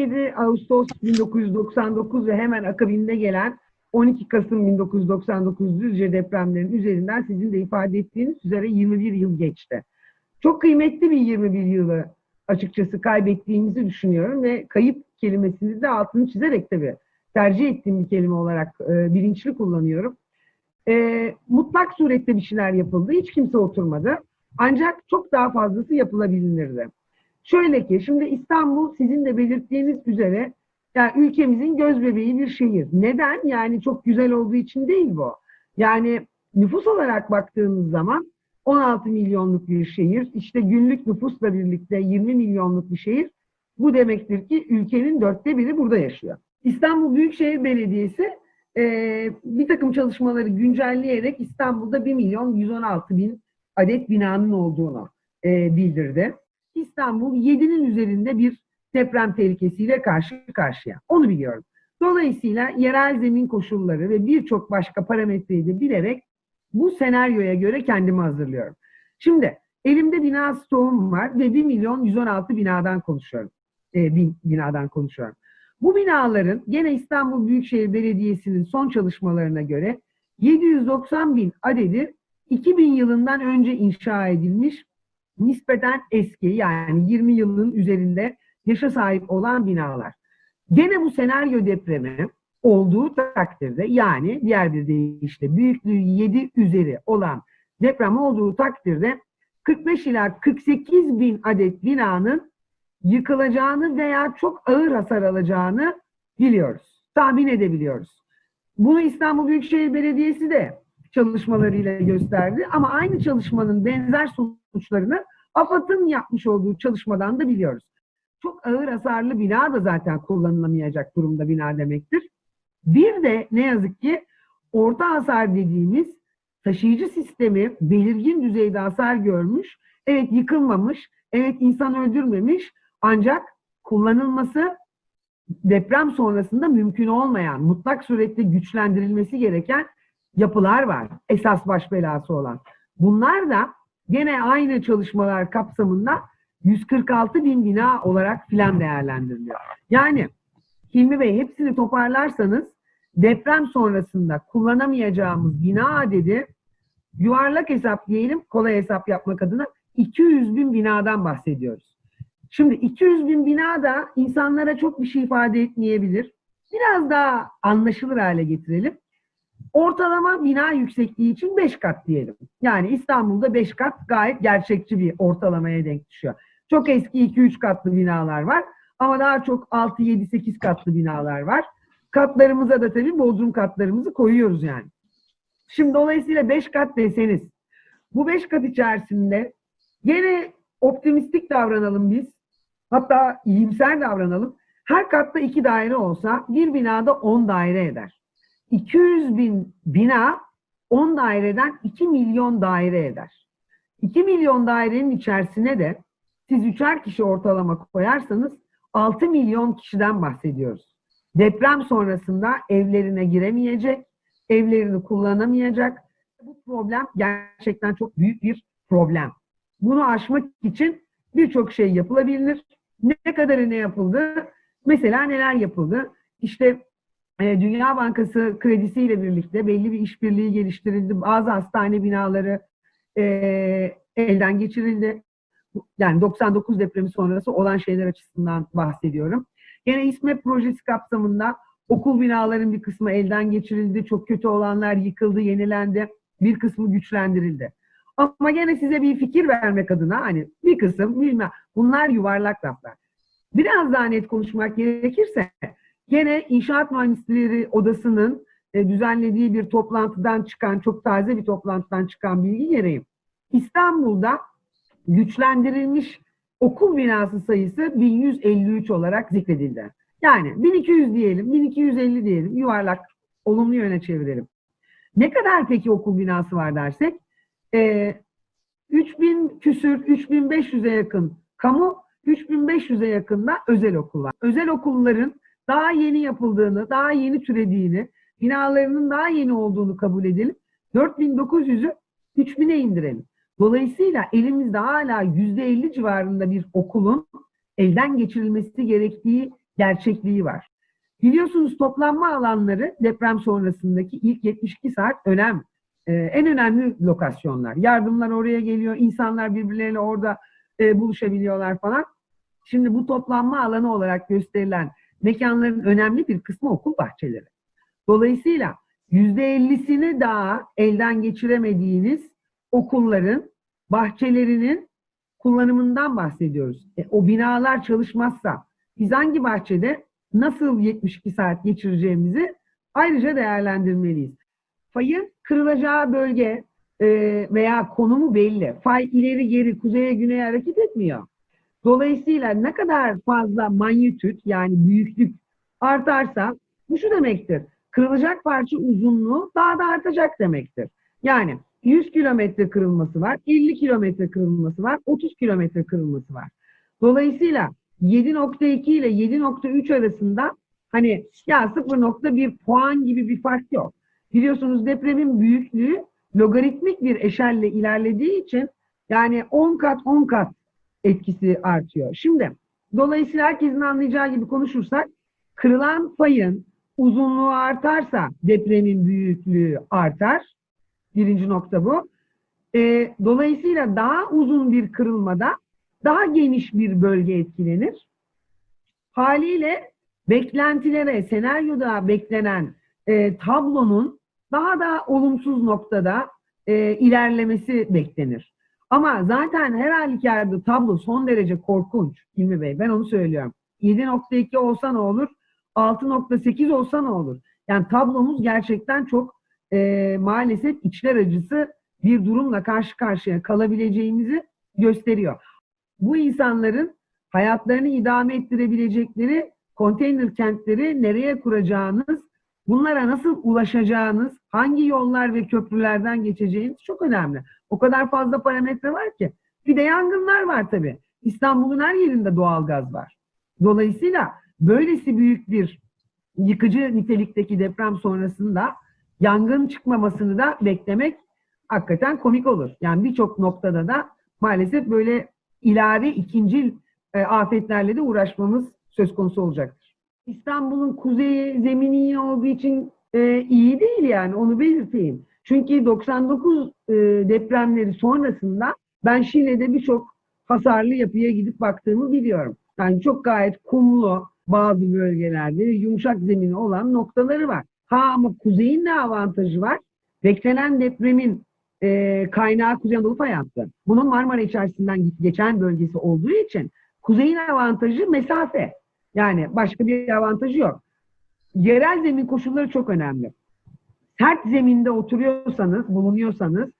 17 Ağustos 1999 ve hemen akabinde gelen 12 Kasım 1999 Düzce depremlerinin üzerinden sizin de ifade ettiğiniz üzere 21 yıl geçti. Çok kıymetli bir 21 yılı açıkçası kaybettiğimizi düşünüyorum ve kayıp kelimesini de altını çizerek tabii tercih ettiğim bir kelime olarak e, bilinçli kullanıyorum. E, mutlak surette bir şeyler yapıldı. Hiç kimse oturmadı. Ancak çok daha fazlası yapılabilirdi. Şöyle ki şimdi İstanbul sizin de belirttiğiniz üzere yani ülkemizin göz bebeği bir şehir. Neden? Yani çok güzel olduğu için değil bu. Yani nüfus olarak baktığınız zaman 16 milyonluk bir şehir, işte günlük nüfusla birlikte 20 milyonluk bir şehir. Bu demektir ki ülkenin dörtte biri burada yaşıyor. İstanbul Büyükşehir Belediyesi e, bir takım çalışmaları güncelleyerek İstanbul'da 1 milyon 116 bin adet binanın olduğunu e, bildirdi. İstanbul 7'nin üzerinde bir deprem tehlikesiyle karşı karşıya. Onu biliyorum. Dolayısıyla yerel zemin koşulları ve birçok başka parametreyi de bilerek bu senaryoya göre kendimi hazırlıyorum. Şimdi elimde bina stoğum var ve 1 milyon 116 binadan konuşuyorum. E, bin, binadan konuşuyorum. Bu binaların gene İstanbul Büyükşehir Belediyesi'nin son çalışmalarına göre 790 bin adedi 2000 yılından önce inşa edilmiş nispeten eski yani 20 yılın üzerinde yaşa sahip olan binalar. Gene bu senaryo depremi olduğu takdirde yani diğer bir deyişle büyüklüğü 7 üzeri olan deprem olduğu takdirde 45 ila 48 bin adet binanın yıkılacağını veya çok ağır hasar alacağını biliyoruz. Tahmin edebiliyoruz. Bunu İstanbul Büyükşehir Belediyesi de çalışmalarıyla gösterdi ama aynı çalışmanın benzer sonuçlarını AFAD'ın yapmış olduğu çalışmadan da biliyoruz. Çok ağır hasarlı bina da zaten kullanılamayacak durumda bina demektir. Bir de ne yazık ki orta hasar dediğimiz taşıyıcı sistemi belirgin düzeyde hasar görmüş. Evet yıkılmamış, evet insan öldürmemiş ancak kullanılması deprem sonrasında mümkün olmayan, mutlak surette güçlendirilmesi gereken yapılar var. Esas baş belası olan. Bunlar da gene aynı çalışmalar kapsamında 146 bin bina olarak filan değerlendiriliyor. Yani Hilmi Bey hepsini toparlarsanız deprem sonrasında kullanamayacağımız bina adedi yuvarlak hesap diyelim kolay hesap yapmak adına 200 bin binadan bahsediyoruz. Şimdi 200 bin bina da insanlara çok bir şey ifade etmeyebilir. Biraz daha anlaşılır hale getirelim. Ortalama bina yüksekliği için 5 kat diyelim. Yani İstanbul'da 5 kat gayet gerçekçi bir ortalamaya denk düşüyor. Çok eski 2-3 katlı binalar var. Ama daha çok 6-7-8 katlı binalar var. Katlarımıza da tabii bodrum katlarımızı koyuyoruz yani. Şimdi dolayısıyla 5 kat deseniz bu 5 kat içerisinde gene optimistik davranalım biz. Hatta iyimser davranalım. Her katta 2 daire olsa bir binada 10 daire eder. 200 bin bina 10 daireden 2 milyon daire eder. 2 milyon dairenin içerisine de siz üçer kişi ortalama koyarsanız 6 milyon kişiden bahsediyoruz. Deprem sonrasında evlerine giremeyecek, evlerini kullanamayacak. Bu problem gerçekten çok büyük bir problem. Bunu aşmak için birçok şey yapılabilir. Ne kadarı ne yapıldı? Mesela neler yapıldı? İşte Dünya Bankası kredisiyle birlikte belli bir işbirliği geliştirildi. Bazı hastane binaları e, elden geçirildi. Yani 99 depremi sonrası olan şeyler açısından bahsediyorum. Yine İSMET projesi kapsamında okul binaların bir kısmı elden geçirildi. Çok kötü olanlar yıkıldı, yenilendi. Bir kısmı güçlendirildi. Ama gene size bir fikir vermek adına hani bir kısım bilmem bunlar yuvarlak laflar. Biraz daha net konuşmak gerekirse gene İnşaat Mühendisleri Odası'nın e, düzenlediği bir toplantıdan çıkan, çok taze bir toplantıdan çıkan bilgi gereği İstanbul'da güçlendirilmiş okul binası sayısı 1153 olarak zikredildi. Yani 1200 diyelim, 1250 diyelim, yuvarlak olumlu yöne çevirelim. Ne kadar peki okul binası var dersek? Ee, 3000 küsür, 3500'e yakın kamu, 3500'e yakın da özel okul var. Özel okulların daha yeni yapıldığını, daha yeni türediğini, binalarının daha yeni olduğunu kabul edelim. 4900'ü 3000'e indirelim. Dolayısıyla elimizde hala %50 civarında bir okulun elden geçirilmesi gerektiği gerçekliği var. Biliyorsunuz toplanma alanları deprem sonrasındaki ilk 72 saat önem. e, en önemli lokasyonlar. Yardımlar oraya geliyor, insanlar birbirleriyle orada e, buluşabiliyorlar falan. Şimdi bu toplanma alanı olarak gösterilen mekanların önemli bir kısmı okul bahçeleri. Dolayısıyla %50'sini daha elden geçiremediğiniz okulların, bahçelerinin kullanımından bahsediyoruz. E, o binalar çalışmazsa biz hangi bahçede nasıl 72 saat geçireceğimizi ayrıca değerlendirmeliyiz. Fayın kırılacağı bölge e, veya konumu belli. Fay ileri geri kuzeye güneye hareket etmiyor. Dolayısıyla ne kadar fazla manyetüt yani büyüklük artarsa bu şu demektir. Kırılacak parça uzunluğu daha da artacak demektir. Yani 100 kilometre kırılması var, 50 kilometre kırılması var, 30 kilometre kırılması var. Dolayısıyla 7.2 ile 7.3 arasında hani ya 0.1 puan gibi bir fark yok. Biliyorsunuz depremin büyüklüğü logaritmik bir eşelle ilerlediği için yani 10 kat 10 kat etkisi artıyor. Şimdi dolayısıyla herkesin anlayacağı gibi konuşursak kırılan fayın uzunluğu artarsa depremin büyüklüğü artar. Birinci nokta bu. E, dolayısıyla daha uzun bir kırılmada daha geniş bir bölge etkilenir. Haliyle beklentilere, senaryoda beklenen e, tablonun daha da olumsuz noktada e, ilerlemesi beklenir. Ama zaten her halükarda tablo son derece korkunç Hilmi Bey. Ben onu söylüyorum. 7.2 olsa ne olur? 6.8 olsa ne olur? Yani tablomuz gerçekten çok e, maalesef içler acısı bir durumla karşı karşıya kalabileceğimizi gösteriyor. Bu insanların hayatlarını idame ettirebilecekleri konteyner kentleri nereye kuracağınız, bunlara nasıl ulaşacağınız, hangi yollar ve köprülerden geçeceğiniz çok önemli. O kadar fazla parametre var ki. Bir de yangınlar var tabii. İstanbul'un her yerinde doğalgaz var. Dolayısıyla böylesi büyük bir yıkıcı nitelikteki deprem sonrasında yangın çıkmamasını da beklemek hakikaten komik olur. Yani birçok noktada da maalesef böyle ilave ikinci e, afetlerle de uğraşmamız söz konusu olacaktır. İstanbul'un kuzeyi zemini iyi olduğu için e, iyi değil yani onu belirteyim. Çünkü 99 e, depremleri sonrasında ben Şile'de birçok hasarlı yapıya gidip baktığımı biliyorum. Yani çok gayet kumlu bazı bölgelerde yumuşak zemini olan noktaları var. Ha ama kuzeyin ne avantajı var? Beklenen depremin e, kaynağı Kuzey Anadolu fay hattı. Bunun Marmara içerisinden geçen bölgesi olduğu için kuzeyin avantajı mesafe. Yani başka bir avantajı yok. Yerel zemin koşulları çok önemli. Sert zeminde oturuyorsanız, bulunuyorsanız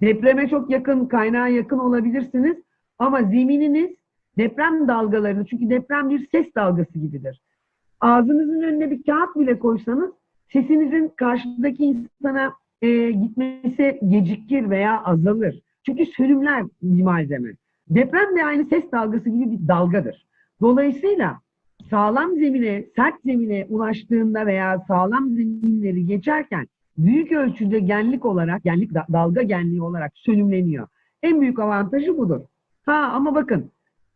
depreme çok yakın, kaynağa yakın olabilirsiniz. Ama zemininiz deprem dalgalarını, çünkü deprem bir ses dalgası gibidir. Ağzınızın önüne bir kağıt bile koysanız sesinizin karşıdaki insana e, gitmesi gecikir veya azalır. Çünkü sönümler malzeme. Deprem de aynı ses dalgası gibi bir dalgadır. Dolayısıyla sağlam zemine, sert zemine ulaştığında veya sağlam zeminleri geçerken büyük ölçüde genlik olarak, genlik dalga genliği olarak sönümleniyor. En büyük avantajı budur. Ha ama bakın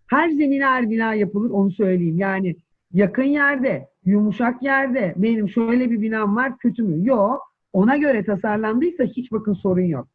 her zemine her bina yapılır onu söyleyeyim. Yani yakın yerde, yumuşak yerde benim şöyle bir binam var kötü mü? Yok. Ona göre tasarlandıysa hiç bakın sorun yok.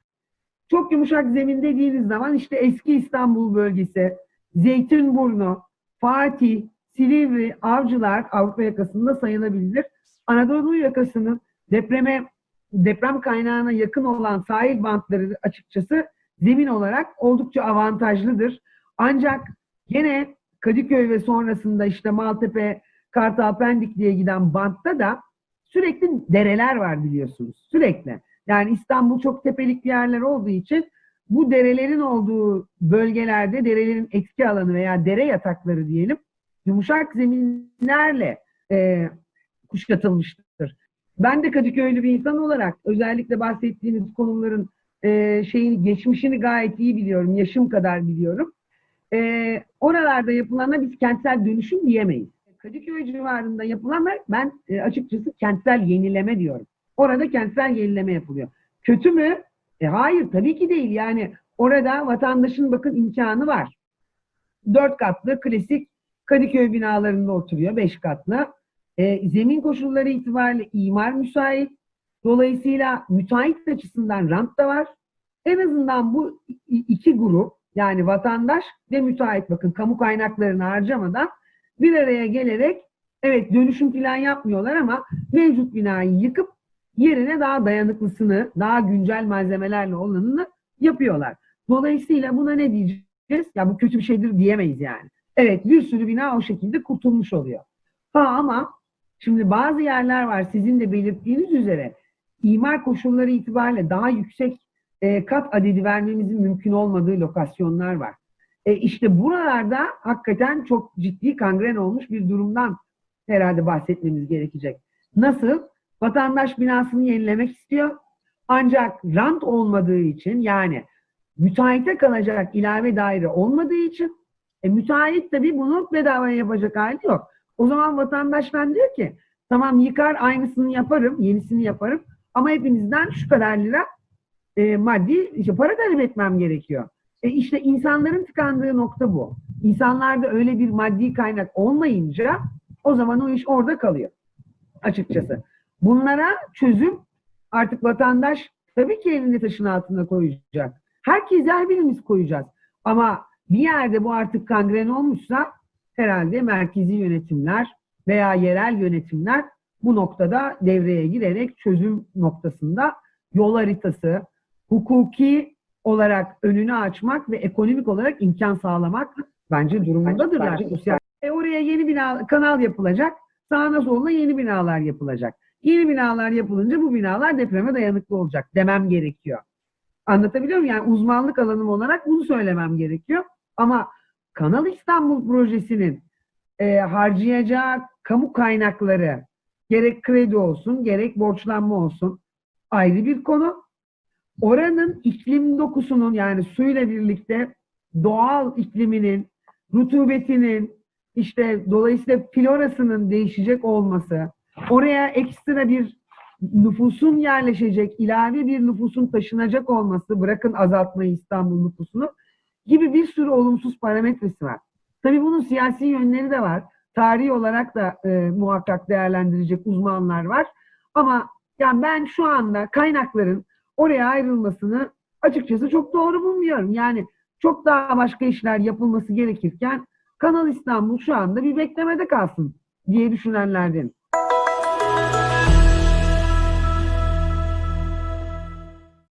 Çok yumuşak zemin dediğiniz zaman işte eski İstanbul bölgesi, Zeytinburnu, Fatih, Silivri, Avcılar Avrupa yakasında sayılabilir. Anadolu yakasının depreme deprem kaynağına yakın olan sahil bantları açıkçası zemin olarak oldukça avantajlıdır. Ancak gene Kadıköy ve sonrasında işte Maltepe, Kartal, Pendik diye giden bantta da sürekli dereler var biliyorsunuz. Sürekli. Yani İstanbul çok tepelikli yerler olduğu için bu derelerin olduğu bölgelerde derelerin etki alanı veya dere yatakları diyelim yumuşak zeminlerle e, kuşatılmıştır. Ben de Kadıköylü bir insan olarak özellikle bahsettiğiniz konumların e, şeyini geçmişini gayet iyi biliyorum. Yaşım kadar biliyorum. E, oralarda yapılana biz kentsel dönüşüm diyemeyiz. Kadıköy civarında yapılanlar ben e, açıkçası kentsel yenileme diyorum. Orada kentsel yenileme yapılıyor. Kötü mü? E, hayır tabii ki değil. Yani orada vatandaşın bakın imkanı var. Dört katlı klasik Kadıköy binalarında oturuyor, beş katlı. E, zemin koşulları itibariyle imar müsait. Dolayısıyla müteahhit açısından rant da var. En azından bu iki grup yani vatandaş ve müteahhit bakın kamu kaynaklarını harcamadan bir araya gelerek evet dönüşüm plan yapmıyorlar ama mevcut binayı yıkıp yerine daha dayanıklısını, daha güncel malzemelerle olanını yapıyorlar. Dolayısıyla buna ne diyeceğiz? Ya bu kötü bir şeydir diyemeyiz yani. Evet bir sürü bina o şekilde kurtulmuş oluyor. Ha ama şimdi bazı yerler var sizin de belirttiğiniz üzere imar koşulları itibariyle daha yüksek e, kat adedi vermemizin mümkün olmadığı lokasyonlar var. E, işte buralarda hakikaten çok ciddi kangren olmuş bir durumdan herhalde bahsetmemiz gerekecek. Nasıl? Vatandaş binasını yenilemek istiyor. Ancak rant olmadığı için yani müteahhite kalacak ilave daire olmadığı için e, müteahhit tabii bunu bedavaya yapacak hali yok. O zaman vatandaştan diyor ki tamam yıkar aynısını yaparım, yenisini yaparım ama hepinizden şu kadar lira e, maddi işte para talep etmem gerekiyor. E işte insanların tıkandığı nokta bu. İnsanlarda öyle bir maddi kaynak olmayınca o zaman o iş orada kalıyor açıkçası. Bunlara çözüm artık vatandaş tabii ki elini taşın altına koyacak. Herkes her birimiz koyacağız. Ama bir yerde bu artık kangren olmuşsa herhalde merkezi yönetimler veya yerel yönetimler bu noktada devreye girerek çözüm noktasında yol haritası, hukuki olarak önünü açmak ve ekonomik olarak imkan sağlamak bence durumundadırlar. Sosyal- E oraya yeni bina, kanal yapılacak. Sağına soluna yeni binalar yapılacak. Yeni binalar yapılınca bu binalar depreme dayanıklı olacak demem gerekiyor. Anlatabiliyor muyum? Yani uzmanlık alanım olarak bunu söylemem gerekiyor. Ama Kanal İstanbul projesinin e, harcayacağı kamu kaynakları gerek kredi olsun gerek borçlanma olsun ayrı bir konu. Oranın iklim dokusunun yani suyla birlikte doğal ikliminin, rutubetinin, işte dolayısıyla florasının değişecek olması, oraya ekstra bir nüfusun yerleşecek, ilave bir nüfusun taşınacak olması, bırakın azaltmayı İstanbul nüfusunu, gibi bir sürü olumsuz parametresi var. Tabii bunun siyasi yönleri de var. Tarihi olarak da e, muhakkak değerlendirecek uzmanlar var. Ama yani ben şu anda kaynakların oraya ayrılmasını açıkçası çok doğru bulmuyorum. Yani çok daha başka işler yapılması gerekirken Kanal İstanbul şu anda bir beklemede kalsın diye düşünenlerden.